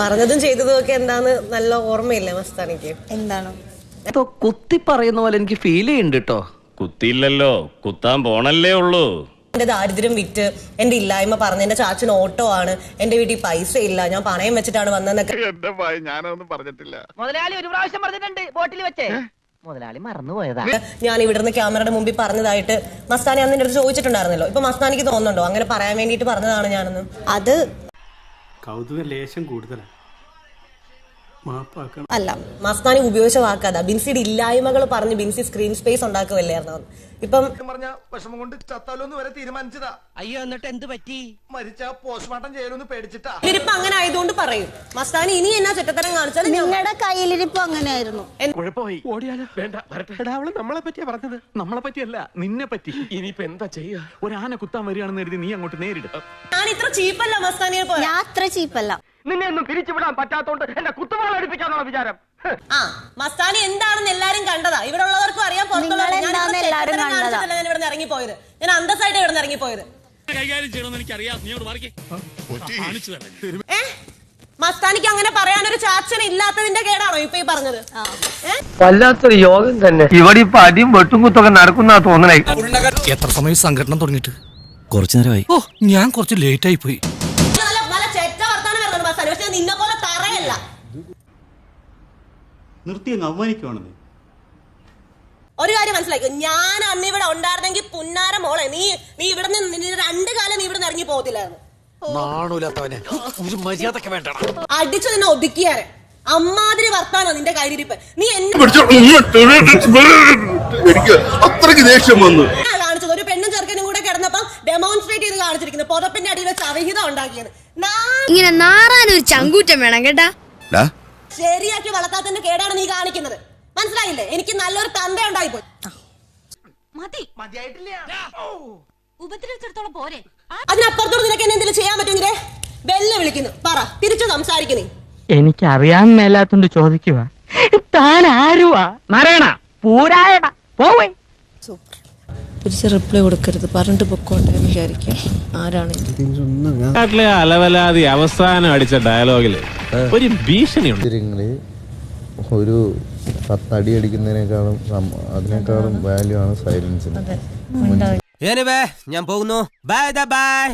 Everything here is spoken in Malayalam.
പറഞ്ഞതും ചെയ്തതും ഒക്കെ എന്താന്ന് നല്ല ഓർമ്മയില്ല മസ്താനിക്ക് എന്താണ്? എന്തോ കുത്തി പറയുന്ന പോലെ എനിക്ക് ഫീൽ ചെയ്യുന്നുണ്ട് കേട്ടോ കുത്തിയില്ലല്ലോ കുത്താൻ പോണല്ലേ ഉള്ളൂ. എന്റെ ദാരിദ്ര്യം വിറ്റ് എന്റെ ഇല്ലായ്മ പറഞ്ഞ എന്റെ ചാച്ചൻ ഓട്ടോ ആണ് എന്റെ വീട്ടിൽ പൈസ ഇല്ല ഞാൻ പണയം വെച്ചിട്ടാണ് വന്നതെന്നൊക്കെ എന്റെ ഭയ ഞാനൊന്നും പറഞ്ഞിട്ടില്ല. മുതലാളി ഒരു പ്രാവശ്യം പറഞ്ഞിട്ടുണ്ട് ബോട്ടിൽ വെച്ചേ. മുതലാളി മറന്നുപോയതാ. ഞാൻ ഇവിടുന്ന് ക്യാമറയുടെ മുമ്പിൽ പറഞ്ഞതായിട്ട് മസ്താനി അന്ന് എന്റെ അടുത്ത് ചോദിച്ചിട്ടുണ്ടായിരുന്നല്ലോ. ഇപ്പൊ മസ്താനിക്ക് തോന്നുന്നുണ്ടോ? അങ്ങനെ പറയാൻ വേണ്ടിയിട്ട് പറഞ്ഞതാണ് ഞാനെന്ന്. അത് കൗതുക ലേശം കൂടുതലാണ് അല്ല മസ്താനി ഉപയോഗിച്ച വാക്കാതാ. ബിൻസിയുടെ ഇല്ലായ്മകൾ പറഞ്ഞ് ബിൻസി സ്ക്രീൻ സ്പേസ് ഉണ്ടാക്കുമല്ലായിരുന്നു ഇപ്പം പറഞ്ഞ വിഷമം കൊണ്ട് ചത്താലോന്ന് വരെ തീരുമാനിച്ചതാ. അയ്യോ എന്നിട്ട് എന്ത് പറ്റി? മരിച്ച പോസ്റ്റ്മോർട്ടം ചെയ്യലൊന്ന് പേടിച്ചിട്ടാ. ഇവരിപ്പോ അങ്ങനെ ആയതുകൊണ്ട് പറയും. മസ്താനി ഇനി എന്നാ ചെറ്റത്തരം കാണിച്ചാലും ഞാൻ നിങ്ങളുടെ കയ്യിലിരിപ്പ് അങ്ങനെയായിരുന്നു. കുഴപ്പമായി. ഓടിയാലോ? വേണ്ട അവൾ നമ്മളെ പറ്റിയ പറഞ്ഞത്. നമ്മളെ പറ്റിയല്ല നിന്നെ പറ്റി. ഇനിയിപ്പോ എന്താ ചെയ്യാ? ഒരു ആന കുത്താൻ വരികയാണെന്ന് കരുതി നീ അങ്ങോട്ട് നേരിടും. ഞാൻ ഇത്ര ചീപ്പല്ല മസ്താനിയെ പോലെ. ഞാൻ അത്ര ചീപ്പല്ല. നിന്നെ ഒന്നും പിരിച്ചുവിടാൻ പറ്റാത്തോണ്ട് എന്റെ കുത്തുവാള അടുപ്പിക്കാന്നുള്ള വിചാരം? ആ മസ്താനി എന്താണെന്ന് എല്ലാരും കണ്ടതാ. ഇവിടെ ഉള്ളവർക്കും അറിയാം പുറത്തുള്ളവരെ ഞാൻ അന്തസ്സായിട്ട് ഇവിടെ എല്ലാരും ചെറ്റത്തരം കണ്ടതാ. കാണിച്ചിട്ടല്ല ഞാൻ ഇവിടെ ഇറങ്ങിപ്പോയത്. ഞാൻ അന്തസ്സായിട്ട് ഇവിടെ ഇറങ്ങിപ്പോയത്. ഏ മസ്താനിക്ക് അങ്ങനെ പറയാനൊരു ചാച്ചന ഇല്ലാത്തതിന്റെ കേടാണോ ഇപ്പൊ ഈ പറഞ്ഞത്? വല്ലാത്തൊരു യോഗം തന്നെ. ഇവിടെ ഇപ്പൊ അടിയും വെട്ടും കുത്തൊക്കെ നടക്കുന്ന തോന്നണേ. എത്ര സമയം സംഘടന തുടങ്ങിയിട്ട്? കുറച്ചു നേരമായി. ഓ ഞാൻ കുറച്ച് ലേറ്റ് ആയി പോയി. നിർത്തി അങ്ങ് അവമാനിക്കുവാണെന്ന്. ഒരു കാര്യം മനസ്സിലാക്കി. ഞാൻ അന്ന് ഇവിടെ ഉണ്ടായിരുന്നെങ്കിൽ പുന്നാര മോളെ നീ നീ ഇവിടെ നിന്ന് രണ്ട് കാലം നീ ഇവിടെ നിന്ന് ഇറങ്ങി പോകത്തില്ലായിരുന്നു. നാണൂലാത്തവനെ. ഒരു മര്യാദയ്ക്ക് വേണ്ട അടിച്ചു നിന്നെ ഒതുക്കിയാരെ. അമ്മാതിരി വർത്താനോ നിന്റെ കയ്യിലിരിപ്പ്. നീ എന്നെ എനിക്ക് അത്രയ്ക്ക് ദേഷ്യം വന്നു. കാണിച്ചത് ഒരു പെണ്ണും ചെറുക്കനും കൂടെ കിടന്നപ്പം ഡെമോൺസ്ട്രേറ്റ് ചെയ്ത് കാണിച്ചിരിക്കുന്നത് പുതപ്പിന്റെ അടിയിൽ വെച്ച് അവിഹിതം ഉണ്ടാക്കിയത് ഇങ്ങനെ ഇങ്ങനെ ഒരു ചങ്കൂറ്റം വേണം കേട്ടാ? ശരിയാക്കി വളർത്താത്തതിന്റെ കേടാണ് നീ കാണിക്കുന്നത്. മനസ്സിലായില്ലേ? എനിക്ക് നല്ലൊരു തന്ത ഉണ്ടായിപ്പോയി. മതി. ഉപദ്രവിച്ചിടത്തോളം പോരെ. അതിനപ്പുറത്തോട് നിനക്ക് എന്നെ എന്തെങ്കിലും വിളിക്കുന്നു പറ തിരിച്ചു സംസാരിക്കുന്നേ എനിക്ക് അറിയാൻ മേലാത്തോണ്ട് ചോദിക്കുക താൻ ആരുവാ നാരായണ പൂരായണ പോവേ. തിരിച്ച് റിപ്ലൈ കൊടുക്കരുത്. പറഞ്ഞിട്ട് പൊക്കോട്ടെ എന്ന് വിചാരിക്കാം. ആരാണ് നാട്ടിലെ അലവലാതി അവസാനം അടിച്ച ഡയലോഗിൽ ഒരു ഭീഷണിയുണ്ട്. ഒരു പത്തടി അടിക്കുന്നതിനേക്കാളും അതിനേക്കാളും വാല്യൂ ആണ് സൈലൻസിന് ഞാൻ പോകുന്നു. Bye bye